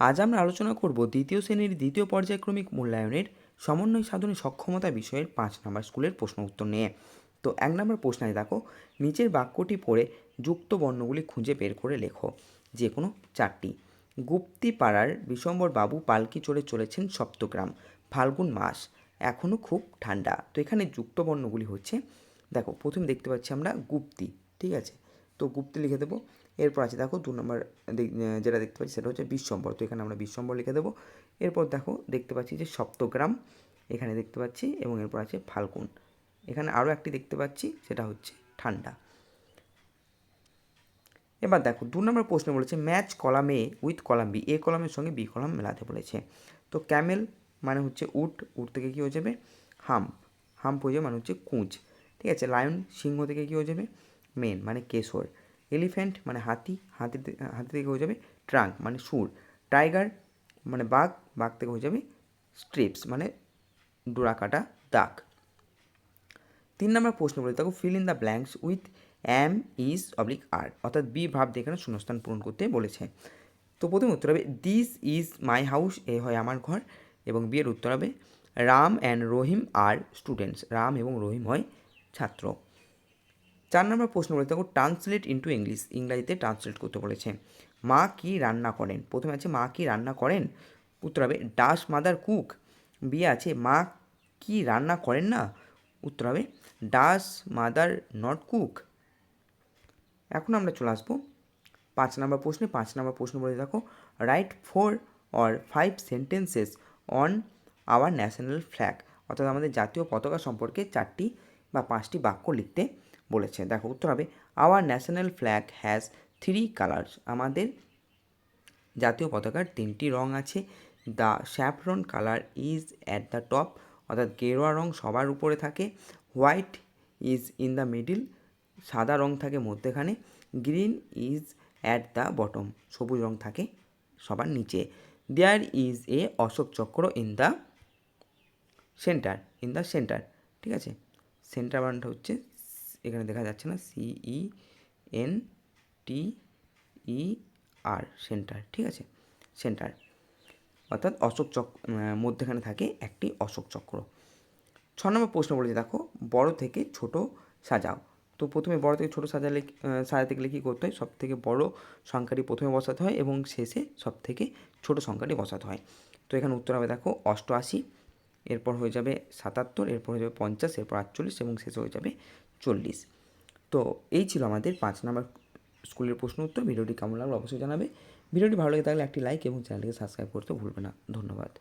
আজ আমরা আলোচনা করব দ্বিতীয় শ্রেণির দ্বিতীয় পর্যায়ক্রমিক মূল্যায়নের সমন্বয় সাধনে সক্ষমতা বিষয়ের পাঁচ নম্বর স্কুলের প্রশ্ন উত্তর নিয়ে। তো এক নম্বর প্রশ্নে দেখো, নিচের বাক্যটি পড়ে যুক্ত বর্ণগুলি খুঁজে বের করে লেখো যে কোনো চারটি। গুপ্তি পাড়ার বিশম্বর বাবু পালকি চড়ে চলেছেন সপ্তগ্রাম, ফাল্গুন মাস এখনও খুব ঠান্ডা। তো এখানে যুক্ত বর্ণগুলি হচ্ছে, দেখো, প্রথমে দেখতে পাচ্ছি আমরা গুপ্তি, ঠিক আছে? তো গুপ্তি লিখে দেবো এরপর আছে দেখো দু নম্বর যেটা দেখতে পাচ্ছি সেটা হচ্ছে বিশ্বম্বর তো এখানে আমরা বিশ্বম্বর লিখে দেবো। এরপর দেখো দেখতে পাচ্ছি যে সপ্তগ্রাম, এখানে দেখতে পাচ্ছি এবং এরপর আছে ফাল্গুন। এখানে আরও একটি দেখতে পাচ্ছি, সেটা হচ্ছে ঠান্ডা। এবার দেখো দু নম্বর প্রশ্ন বলেছে, match column A with column B, A কলামের সঙ্গে বি কলাম মেলাতে বলেছে। তো ক্যামেল মানে হচ্ছে উট উট থেকে কী হয়ে যাবে? হাম্প। হাম্প হয়ে যাবে মানে হচ্ছে কুঁজ। ঠিক আছে, লায়ন সিংহ থেকে কী হয়ে যাবে? মেন মানে কেশর। এলিফ্যান্ট মানে হাতি হাতি হাতি থেকে হয়ে যাবে ট্রাঙ্ক মানে সুর। টাইগার মানে বাঘ বাঘ থেকে হয়ে যাবে স্ট্রিপস মানে ডোরাকাটা দাগ। তিন নম্বর প্রশ্ন বলে, দেখো fill in the blanks with am is oblique are অর্থাৎ বি ভাব দিয়ে এখানে শূন্যস্থান পূরণ করতে বলেছে। তো প্রথম উত্তর হবে দিস ইজ মাই হাউস এ হয় আমার ঘর, এবং বিয়ের উত্তর হবে, Ram and Rahim are students Ram এবং রহিম হয় ছাত্র। চার নম্বর প্রশ্ন বলে দেখো ট্রান্সলেট ইন্টু ইংলিশ ইংরাজিতে ট্রান্সলেট করতে বলেছে। মা কি রান্না করেন? প্রথমে আছে, মা কি রান্না করেন? উত্তর হবে, ডাস মাদার কুক। বি আছে, মা কি রান্না করেন না? উত্তর হবে, ডাস মাদার নট কুক। এখন আমরা চলে আসব পাঁচ নম্বর প্রশ্নে। পাঁচ নম্বর প্রশ্ন বলে দেখো write four or five sentences on our national flag অর্থাৎ আমাদের জাতীয় পতাকা সম্পর্কে চারটি বা পাঁচটি বাক্য লিখতে বলেছে। দেখো, উত্তর হবে our national flag has three colours আমাদের জাতীয় পতাকার তিনটি রং আছে। The saffron colour is at the top অর্থাৎ গেরুয়া রং সবার উপরে থাকে। White is in the middle সাদা রং থাকে মধ্যেখানে। Green is at the bottom সবুজ রং থাকে সবার নিচে। দেয়ার is a Ashoka Chakra in the centre in the centre ঠিক আছে? সেন্টার বানানটা হচ্ছে এখানে দেখা যাচ্ছে না সিই এন টি ই আর সেন্টার ঠিক আছে? সেন্টার অর্থাৎ অশোক চক্র মধ্যেখানে থাকে একটি অশোক চক্র। ছ নম্বর প্রশ্ন বলেছে, দেখো, বড় থেকে ছোট সাজাও। তো প্রথমে বড় থেকে ছোট সাজালে সাজাতে গেলে কী করতে হয়? সব থেকে বড় সংখ্যাটি প্রথমে বসাতে হয় এবং শেষে সব থেকে ছোট সংখ্যাটি বসাতে হয়। তো এখানে উত্তর হবে, দেখো, অষ্টআশি, এরপর হয়ে যাবে সাতাত্তর, এরপর হয়ে যাবে পঞ্চাশ, এরপর আটচল্লিশ এবং শেষে হয়ে যাবে চল্লিশ। তো এই ছিল আমাদের পাঁচ নম্বর স্কুলের প্রশ্ন উত্তর। ভিডিওটি কেমন লাগল অবশ্যই জানাবে। ভিডিওটি ভালো লেগে থাকলে একটি লাইক এবং চ্যানেলকে সাবস্ক্রাইব করতে ভুলবে না। ধন্যবাদ।